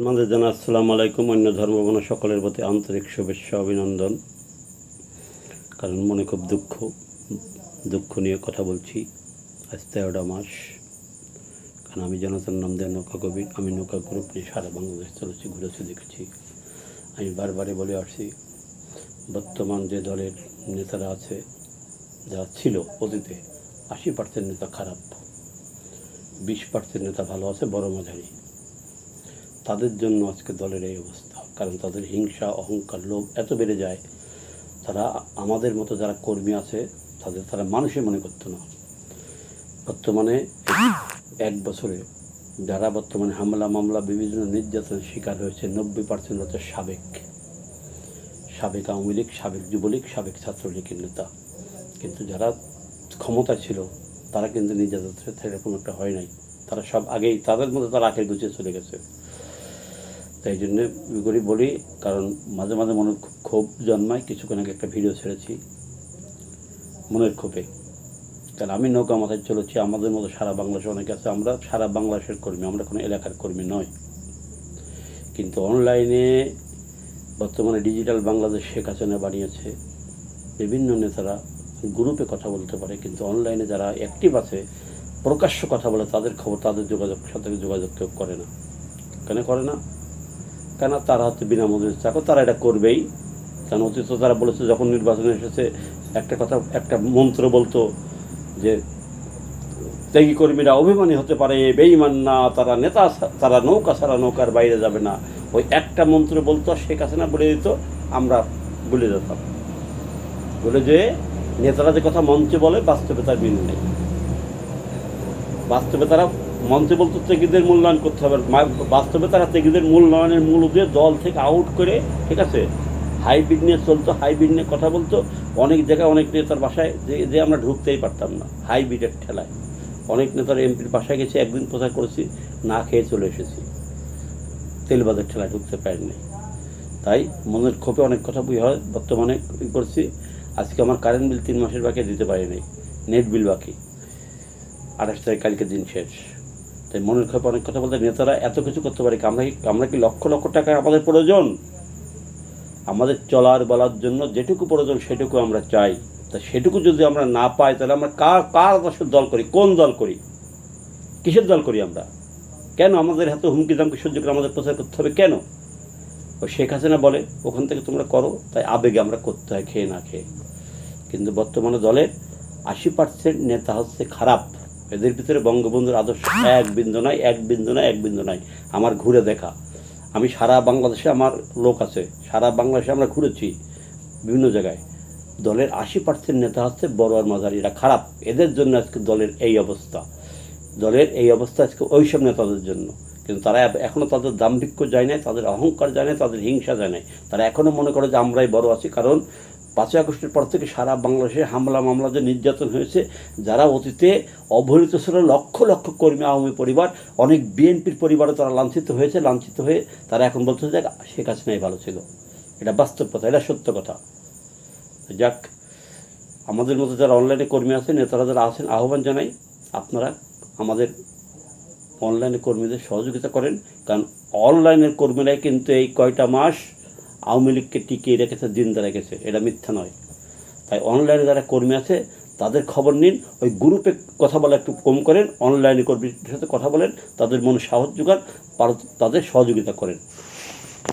আমাদের জানা আসসালামু আলাইকুম, অন্য ধর্মবর্ণ সকলের প্রতি আন্তরিক শুভেচ্ছা, অভিনন্দন। কারণ মনে খুব দুঃখ দুঃখ নিয়ে কথা বলছি আজ তেরোটা মাস। কারণ আমি জনতার নাম দেয় নৌকা কবি, আমি নৌকা গ্রুপ নিয়ে সারা বাংলাদেশ চলেছি ঘুরেছি দেখেছি। আমি বারবারে বলে আসছি, বর্তমান যে দলের নেতারা আছে, যা ছিল অতীতে আশি পার্সেন্ট নেতা খারাপ, বিশ পার্সেন্ট নেতা ভালো আছে, বড় মাঝারি। তাদের জন্য আজকে দলের এই অবস্থা। কারণ তাদের হিংসা, অহংকার, লোভ এত বেড়ে যায়, তারা আমাদের মতো যারা কর্মী আছে, তাদের তারা মানুষই মনে করতো না। বর্তমানে এক বছরে যারা বর্তমানে হামলা, মামলা, বিভিন্ন নির্যাতনের শিকার হয়েছে, নব্বই পার্সেন্ট হচ্ছে সাবেক। সাবেক আওয়ামী লীগ, সাবেক যুবলীগ, সাবেক ছাত্রলীগের নেতা। কিন্তু যারা ক্ষমতা ছিল, তারা কিন্তু নির্যাতন সেরকম একটা হয় নাই। তারা সব আগেই তাদের মধ্যে তারা আখের গুছিয়ে চলে গেছে। তাই জন্য করি বলি, কারণ মাঝে মাঝে মনে খুব ক্ষোভ জন্মায়, কিছুক্ষণ আগে একটা ভিডিও ছেড়েছি মনের ক্ষোভে। কারণ আমি নৌকা মাথায় চলেছি, আমাদের মতো সারা বাংলাদেশে অনেক আছে, আমরা সারা বাংলাদেশের কর্মী, আমরা কোনো এলাকার কর্মী নয়। কিন্তু অনলাইনে বর্তমানে ডিজিটাল বাংলাদেশ শেখ হাসিনা বানিয়েছে, বিভিন্ন নেতারা গ্রুপে কথা বলতে পারে, কিন্তু অনলাইনে যারা অ্যাক্টিভ আছে, প্রকাশ্য কথা বলে তাদের খবর, তাদের যোগাযোগ সাথে যোগাযোগ কেউ করে না। কেন করে না? কেন তারা হচ্ছে বিনামূল্যে চাকর তারা এটা করবেই। কারণ অতীত তারা বলেছে, যখন নির্বাচনে এসেছে, একটা কথা, একটা মন্ত্র বলতো যে, ত্যাগী কর্মীরা অভিমানী হতে পারে বেইমান না, তারা নেতা তারা নৌকা ছাড়া নৌকার বাইরে যাবে না। ওই একটা মন্ত্র বলতো শেখ হাসিনা বলে দিত, আমরা বলে যেতাম। বলে যে, নেতারা যে কথা মঞ্চে বলে, বাস্তবে তার মিল নেই। বাস্তবে তারা মঞ্চে বলতো, ত্যাগীদের মূল্যায়ন করতে হবে। বাস্তবে তারা ত্যাগীদের মূল্যায়নের মূল দিয়ে দল থেকে আউট করে, ঠিক আছে? হাইব্রিড নিয়ে চলতো হাইব্রিড নিয়ে কথা বলতো। অনেক জায়গায় অনেক নেতার বাসায় যে যে আমরা ঢুকতেই পারতাম না হাইব্রিডের ঠেলায়। অনেক নেতার এমপির বাসায় গেছে, একদিন প্রচার করেছি? না খেয়ে চলে এসেছি। তেলবাজার ঠেলায় ঢুকতে পারিনি। তাই মনের ক্ষোভে অনেক কথা বই হয়, বর্তমানে করছি। আজকে আমার কারেন্ট বিল তিন মাসের বাকি দিতে পারিনি নেট বিল বাকি। আঠাশ তারিখ কালকে দিন শেষ। তাই মনের ক্ষোভে অনেক কথা বলতে নেতারা এত কিছু করতে পারে আমরা কি আমরা কি লক্ষ লক্ষ টাকা আমাদের প্রয়োজন? আমাদের চলার বলার জন্য যেটুকু প্রয়োজন সেটুকু আমরা চাই। তা সেটুকু যদি আমরা না পাই, তাহলে আমরা কার কার দেশের দল করি? কোন দল করি? কিসের দল করি আমরা? কেন আমাদের হাতে হুমকি দামকে সহ্য করে আমাদের প্রচার করতে হবে কেন? ও শেখ হাসিনা বলে, ওখান থেকে তোমরা করো, তাই আবেগে আমরা করতে হয়, খেয়ে না খেয়ে। কিন্তু বর্তমানে দলের আশি পার্সেন্ট নেতা হচ্ছে খারাপ। এদের ভিতরে বঙ্গবন্ধুর আদর্শ এক বিন্দু নাই, এক বিন্দু নাই, এক বিন্দু নাই। আমার ঘুরে দেখা। আমি সারা বাংলাদেশে আমার লোক আছে। সারা বাংলাদেশে আমরা ঘুরেছি বিভিন্ন জায়গায়। দলের আশি পার্সেন্ট নেতা হচ্ছে বড় আর মাঝারিরা খারাপ। এদের জন্য আজকে দলের এই অবস্থা। দলের এই অবস্থা আজকে ওইসব নেতাদের জন্য। কিন্তু তারা এখনও তাদের দাম্ভিক্য যায় নাই, তাদের অহংকার যায় নাই, তাদের হিংসা যায় নাই। তারা এখনও মনে করে যে আমরাই বড় আছি। কারণ পাঁচই আগস্টের পর থেকে সারা বাংলাদেশে হামলা মামলা যে নির্যাতন হয়েছে, যারা অতীতে অবহেলিত ছিল, লক্ষ লক্ষ কর্মী, আওয়ামী পরিবার, অনেক বিএনপির পরিবারও তারা লাঞ্ছিত হয়েছে, লাঞ্ছিত হয়ে তারা এখন বলছে যে শেখ হাসিনাই ভালো ছিল। এটা বাস্তব কথা, এটা সত্য কথা। যাক, আমাদের মতো যারা অনলাইনে কর্মী আছেন, নেতারা যারা আছেন, আহ্বান জানাই আপনারা আমাদের অনলাইনে কর্মীদের সহযোগিতা করেন, কারণ অনলাইনের কর্মীরাই কিন্তু এই কয়টা মাস আওয়ামী লীগকে টিকিয়ে রেখেছে, জিন্দা রেখেছে। এটা মিথ্যা নয়। তাই অনলাইনে যারা কর্মী আছে, তাদের খবর নিন, ওই গ্রুপে কথা বলা একটু কম করেন, অনলাইনে কর্মীর সাথে কথা বলেন, তাদের মনে সাহস যোগান তাদের সহযোগিতা করেন।